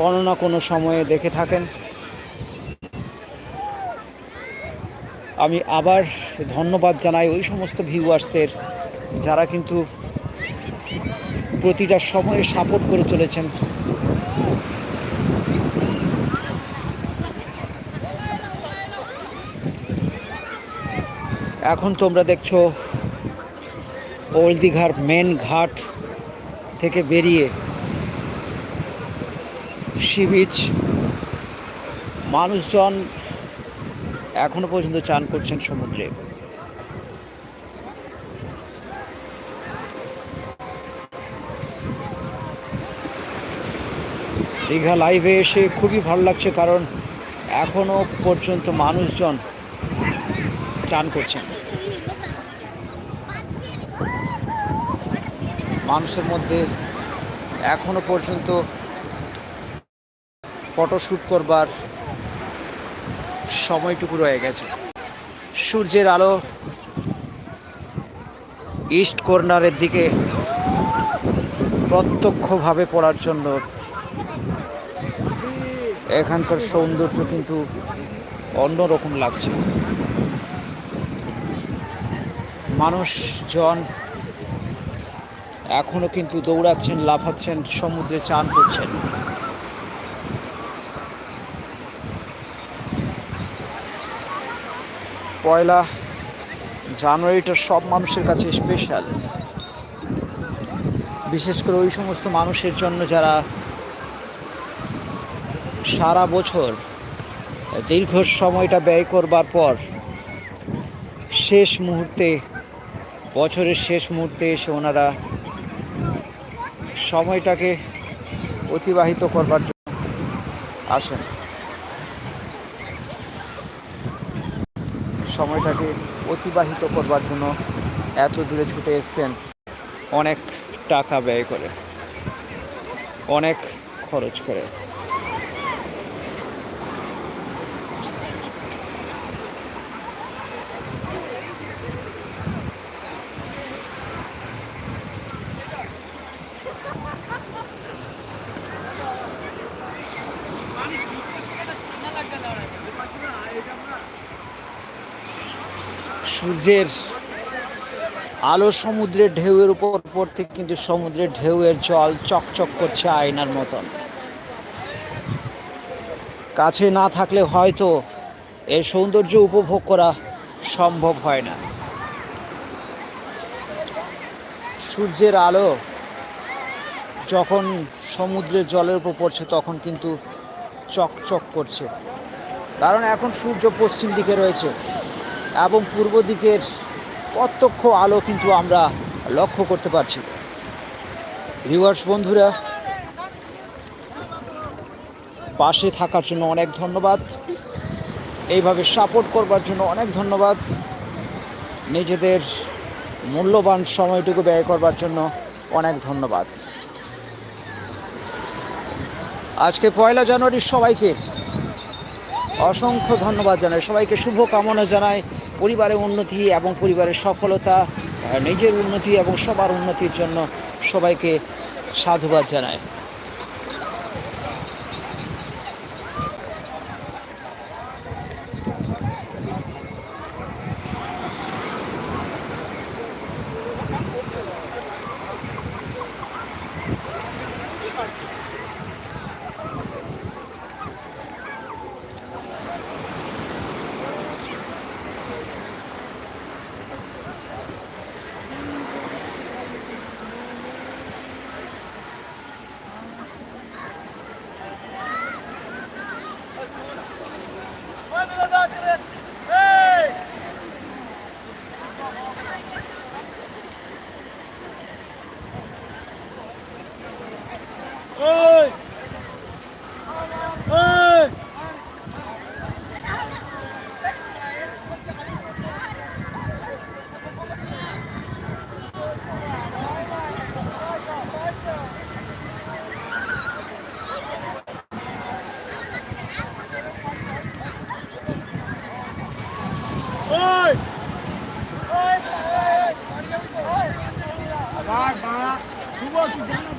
কোনো না কোনো সময়ে দেখে থাকেন। আমি আবার ধন্যবাদ জানাই ওই সমস্ত ভিউয়ার্সদের যারা কিন্তু প্রতিটা সময়ে সাপোর্ট করে চলেছেন। এখন তোমরা দেখছ ওল্ড দীঘার মেন ঘাট থেকে বেরিয়ে সি বিচ। মানুষজন এখনও পর্যন্ত চান করছেন সমুদ্রে। দীঘা লাইভে এসে খুবই ভালো লাগছে কারণ এখনও পর্যন্ত মানুষজন চান করছেন। মানুষের মধ্যে এখনও পর্যন্ত ফটোশ্যুট করবার সময়টুকু রয়ে গেছে। সূর্যের আলো ইস্ট কর্নারের দিকে প্রত্যক্ষভাবে পড়ার জন্য এখানকার সৌন্দর্য কিন্তু অন্যরকম লাগছে। মানুষজন এখনও কিন্তু দৌড়াচ্ছেন, লাফাচ্ছেন, সমুদ্রে চান করছেন। পয়লা জানুয়ারিটা সব মানুষের কাছে স্পেশাল বিশেষ করে ওই সমস্ত মানুষের জন্য যারা সারা বছর দীর্ঘ সময়টা ব্যয় করবার পর শেষ মুহূর্তে, বছরের শেষ মুহূর্তে এসে ওনারা সময়টাকে অতিবাহিত করবার জন্য আসেন। সময়টাকে অতিবাহিত করবার জন্য এত দূরে ছুটে এসছেন। অনেক টাকা ব্যয় করে, অনেক খরচ করে। সূর্যের আলো সমুদ্রের ঢেউয়ের উপর পড়তে কিন্তু সমুদ্রের ঢেউয়ের জল চকচক করছে আয়নার মতন। কাছে না থাকলে হয়তো এর সৌন্দর্য উপভোগ করা সম্ভব হয় না। সূর্যের আলো যখন সমুদ্রের জলের উপর পড়ছে তখন কিন্তু চকচক করছে। কারণ এখন সূর্য পশ্চিম দিকে রয়েছে। এবং পূর্ব দিকের প্রত্যক্ষ আলো কিন্তু আমরা লক্ষ্য করতে পারছি। ভিউয়ার্স বন্ধুরা, পাশে থাকার জন্য অনেক ধন্যবাদ। এইভাবে সাপোর্ট করবার জন্য অনেক ধন্যবাদ। নিজেদের মূল্যবান সময়টুকু ব্যয় করবার জন্য অনেক ধন্যবাদ। আজকে পয়লা জানুয়ারির সবাইকে অসংখ্য ধন্যবাদ জানাই। সবাইকে শুভ কামনা জানাই। পরিবারের উন্নতি এবং পরিবারের সফলতা নিজের উন্নতি এবং সবার উন্নতির জন্য সবাইকে সাধুবাদ জানায়। Hadi.